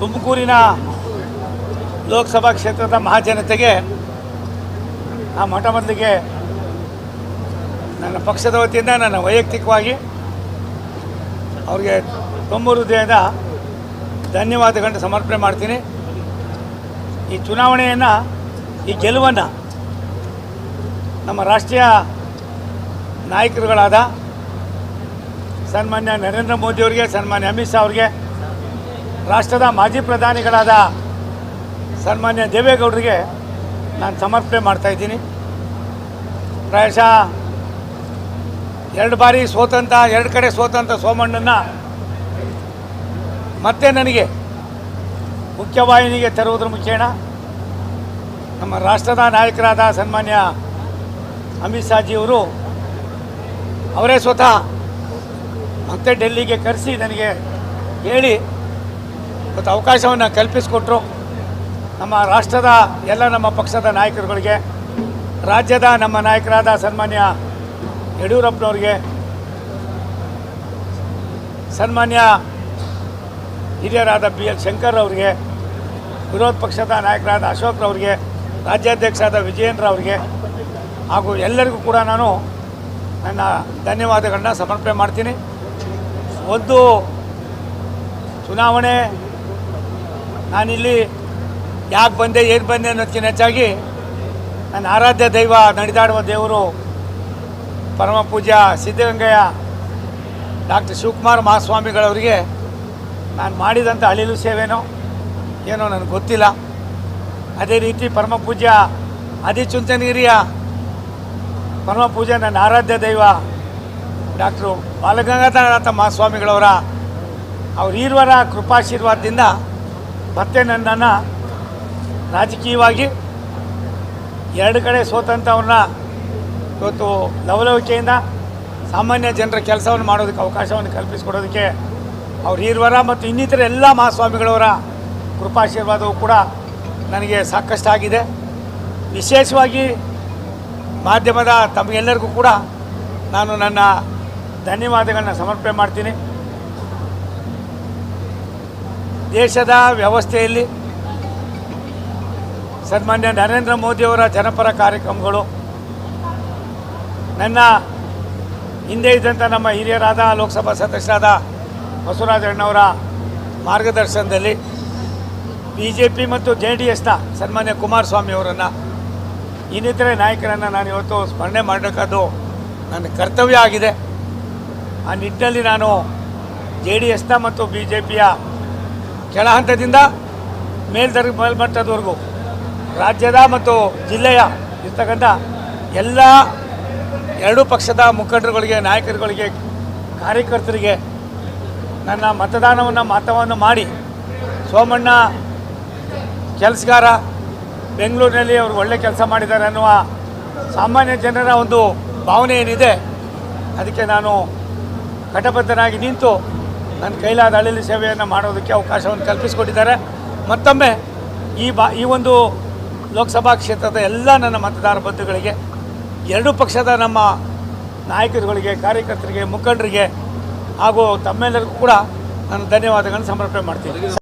ತುಮಕೂರಿನ ಲೋಕಸಭಾ ಕ್ಷೇತ್ರದ ಮಹಾಜನತೆಗೆ ಆ ಮಠ ಮೊದಲಿಗೆ ನನ್ನ ಪಕ್ಷದ ವತಿಯಿಂದ ನನ್ನ ವೈಯಕ್ತಿಕವಾಗಿ ಅವ್ರಿಗೆ ತುಂಬು ಹೃದಯದ ಧನ್ಯವಾದಗಳನ್ನು ಸಮರ್ಪಣೆ ಮಾಡ್ತೀನಿ. ಈ ಚುನಾವಣೆಯನ್ನು, ಈ ಗೆಲುವನ್ನು ನಮ್ಮ ರಾಷ್ಟ್ರೀಯ ನಾಯಕರುಗಳಾದ ಸನ್ಮಾನ್ಯ ನರೇಂದ್ರ ಮೋದಿಯವರಿಗೆ, ಸನ್ಮಾನ್ಯ ಅಮಿತ್ ಶಾ ಅವರಿಗೆ ರಾಷ್ಟ್ರದ ಮಾಜಿ ಪ್ರಧಾನಿಗಳಾದ ಸನ್ಮಾನ್ಯ ದೇವೇಗೌಡರಿಗೆ ನಾನು ಸಮರ್ಪಣೆ ಮಾಡ್ತಾಯಿದ್ದೀನಿ ಪ್ರಾಯಶಃ ಎರಡು ಬಾರಿ ಸೋತಂಥ ಎರಡು ಕಡೆ ಸೋತಂಥ ಸೋಮಣ್ಣನ ಮತ್ತೆ ನನಗೆ ಮುಖ್ಯವಾಹಿನಿಗೆ ತರುವುದ್ರ ಮುಖೇನ ನಮ್ಮ ರಾಷ್ಟ್ರದ ನಾಯಕರಾದ ಸನ್ಮಾನ್ಯ ಅಮಿತ್ ಶಾಜಿಯವರು ಅವರೇ ಸ್ವತಃ ಮತ್ತೆ ಡೆಲ್ಲಿಗೆ ಕರೆಸಿ ನನಗೆ ಹೇಳಿ ಇವತ್ತು ಅವಕಾಶವನ್ನು ಕಲ್ಪಿಸಿಕೊಟ್ರು ನಮ್ಮ ರಾಷ್ಟ್ರದ ಎಲ್ಲ ನಮ್ಮ ಪಕ್ಷದ ನಾಯಕರುಗಳಿಗೆ, ರಾಜ್ಯದ ನಮ್ಮ ನಾಯಕರಾದ ಸನ್ಮಾನ್ಯ ಯಡಿಯೂರಪ್ಪನವ್ರಿಗೆ, ಸನ್ಮಾನ್ಯ ಹಿರಿಯರಾದ ಬಿ ಎಲ್ ಶಂಕರ್ ಅವರಿಗೆ, ವಿರೋಧ ಪಕ್ಷದ ನಾಯಕರಾದ ಅಶೋಕ್ರವ್ರಿಗೆ ರಾಜ್ಯಾಧ್ಯಕ್ಷರಾದ ವಿಜಯೇಂದ್ರ ಅವರಿಗೆ ಹಾಗೂ ಎಲ್ಲರಿಗೂ ಕೂಡ ನಾನು ನನ್ನ ಧನ್ಯವಾದಗಳನ್ನ ಸಮರ್ಪಣೆ ಮಾಡ್ತೀನಿ. ಒಂದು ಚುನಾವಣೆ ನಾನಿಲ್ಲಿ ಯಾಕೆ ಬಂದೆ, ಏನು ಬಂದೆ ಅನ್ನೋದಕ್ಕಿಂತ ಹೆಚ್ಚಾಗಿ ನನ್ನ ಆರಾಧ್ಯ ದೈವ ನಡೆದಾಡುವ ದೇವರು ಪರಮ ಪೂಜ್ಯ ಸಿದ್ಧಗಂಗಯ್ಯ ಡಾಕ್ಟರ್ ಶಿವಕುಮಾರ್ ಮಹಾಸ್ವಾಮಿಗಳವರಿಗೆ ನಾನು ಮಾಡಿದಂಥ ಅಳಿಲು ಸೇವೆನೋ ಏನೋ ನನಗೆ ಗೊತ್ತಿಲ್ಲ. ಅದೇ ರೀತಿ ಪರಮ ಪೂಜ್ಯ ಆದಿಚುಂಚನಗಿರಿಯ ಪರಮ ಪೂಜೆ ನನ್ನ ಆರಾಧ್ಯ ದೈವ ಡಾಕ್ಟ್ರು ಬಾಲಗಂಗಾಧರನಾಥ ಮಹಾಸ್ವಾಮಿಗಳವರ ಅವ್ರ ಈರ್ವರ ಕೃಪಾಶೀರ್ವಾದದಿಂದ ಮತ್ತೆ ನನ್ನನ್ನು ರಾಜಕೀಯವಾಗಿ ಎರಡು ಕಡೆ ಸೋತಂಥವ್ರನ್ನ ಇವತ್ತು ಲವಲವಿಕೆಯಿಂದ ಸಾಮಾನ್ಯ ಜನರ ಕೆಲಸವನ್ನು ಮಾಡೋದಕ್ಕೆ ಅವಕಾಶವನ್ನು ಕಲ್ಪಿಸಿಕೊಡೋದಕ್ಕೆ ಅವ್ರ ಈರ್ವರ ಮತ್ತು ಇನ್ನಿತರ ಎಲ್ಲ ಮಹಾಸ್ವಾಮಿಗಳವರ ಕೃಪಾಶೀರ್ವಾದವು ಕೂಡ ನನಗೆ ಸಾಕಷ್ಟಾಗಿದೆ. ವಿಶೇಷವಾಗಿ ಮಾಧ್ಯಮದ ತಮಗೆಲ್ಲರಿಗೂ ಕೂಡ ನಾನು ನನ್ನ ಧನ್ಯವಾದಗಳನ್ನ ಸಮರ್ಪಣೆ ಮಾಡ್ತೀನಿ. ದೇಶದ ವ್ಯವಸ್ಥೆಯಲ್ಲಿ ಸನ್ಮಾನ್ಯ ನರೇಂದ್ರ ಮೋದಿಯವರ ಜನಪರ ಕಾರ್ಯಕ್ರಮಗಳು, ನನ್ನ ಹಿಂದೆ ಇದ್ದಂಥ ನಮ್ಮ ಹಿರಿಯರಾದ ಲೋಕಸಭಾ ಸದಸ್ಯರಾದ ಬಸವರಾಜ ಅಣ್ಣವರ ಮಾರ್ಗದರ್ಶನದಲ್ಲಿ ಬಿ ಜೆ ಪಿ ಮತ್ತು ಜೆ ಡಿ ಎಸ್ನ ಸನ್ಮಾನ್ಯ ಕುಮಾರಸ್ವಾಮಿ ಅವರನ್ನು, ಇನ್ನಿತರೆ ನಾಯಕರನ್ನು ನಾನು ಇವತ್ತು ಸ್ಮರಣೆ ಮಾಡಬೇಕಾದ್ದು ನನ್ನ ಕರ್ತವ್ಯ ಆಗಿದೆ. ಆ ನಿಟ್ಟಿನಲ್ಲಿ ನಾನು ಜೆ ಡಿ ಎಸ್ನ ಮತ್ತು ಬಿ ಜೆ ಪಿಯ ಕೆಳ ಹಂತದಿಂದ ಮೇಲ್ದರ್ ಮೇಲ್ಮಟ್ಟದವರೆಗೂ ರಾಜ್ಯದ ಮತ್ತು ಜಿಲ್ಲೆಯ ಇರ್ತಕ್ಕಂಥ ಎಲ್ಲ ಎರಡೂ ಪಕ್ಷದ ಮುಖಂಡರುಗಳಿಗೆ, ನಾಯಕರುಗಳಿಗೆ, ಕಾರ್ಯಕರ್ತರಿಗೆ ನನ್ನ ಮತದಾನವನ್ನು ಮತವನ್ನು ಮಾಡಿ ಸೋಮಣ್ಣ ಕೆಲಸಗಾರ ಬೆಂಗಳೂರಿನಲ್ಲಿ ಅವರು ಒಳ್ಳೆ ಕೆಲಸ ಮಾಡಿದ್ದಾರೆ ಅನ್ನುವ ಸಾಮಾನ್ಯ ಜನರ ಒಂದು ಭಾವನೆ ಏನಿದೆ, ಅದಕ್ಕೆ ನಾನು ಕಟಬದ್ಧನಾಗಿ ನಿಂತು ನನ್ನ ಕೈಲಾದ ಹಳ್ಳಿ ಸೇವೆಯನ್ನು ಮಾಡೋದಕ್ಕೆ ಅವಕಾಶವನ್ನು ಕಲ್ಪಿಸಿಕೊಟ್ಟಿದ್ದಾರೆ. ಮತ್ತೊಮ್ಮೆ ಈ ಬಾ, ಈ ಒಂದು ಲೋಕಸಭಾ ಕ್ಷೇತ್ರದ ಎಲ್ಲ ನನ್ನ ಮತದಾರ ಬಂಧುಗಳಿಗೆ, ಎರಡೂ ಪಕ್ಷದ ನಮ್ಮ ನಾಯಕರುಗಳಿಗೆ, ಕಾರ್ಯಕರ್ತರಿಗೆ, ಮುಖಂಡರಿಗೆ ಹಾಗೂ ತಮ್ಮೆಲ್ಲರಿಗೂ ಕೂಡ ನಾನು ಧನ್ಯವಾದಗಳನ್ನು ಸಮರ್ಪಣೆ ಮಾಡ್ತೀನಿ.